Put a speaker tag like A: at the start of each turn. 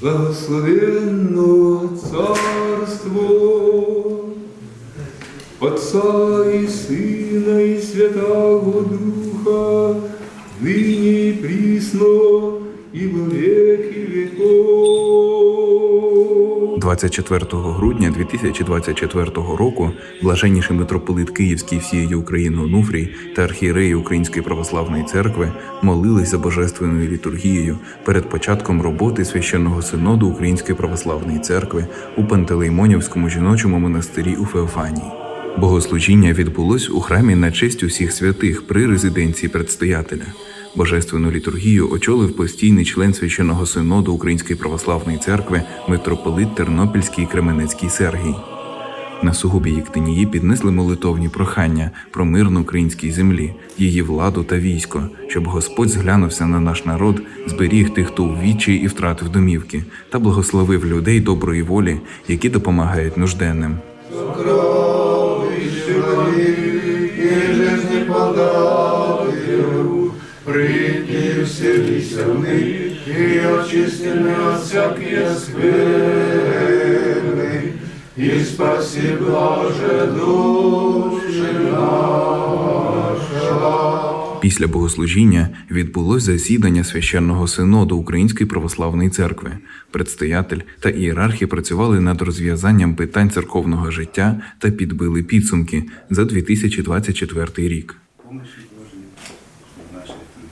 A: благословенно царство Отца и Сына и Святого Духа, ныне и присно и веки веков.
B: 24 грудня 2024 року блаженніший митрополит Київський всієї України Онуфрій та архієреї Української православної церкви молились за божественною літургією перед початком роботи священного синоду Української православної церкви у Пантелеймонівському жіночому монастирі у Феофанії. Богослужіння відбулось у храмі на честь усіх святих при резиденції предстоятеля. Божественну літургію очолив постійний член священного синоду Української православної церкви митрополит Тернопільський і Кременецький Сергій. На сугубі Єктинії піднесли молитовні прохання про мир на українській землі, її владу та військо, щоб Господь зглянувся на наш народ, зберіг тих, хто у вічі і втратив домівки, та благословив людей доброї волі, які допомагають нужденним.
C: жизни подателю, прийти вселися в них и очисти нас всякие скверны, и спаси блаже души наша.
B: Після богослужіння відбулось засідання священного синоду Української православної церкви. Предстоятель та ієрархи працювали над розв'язанням питань церковного життя та підбили підсумки за 2024 рік.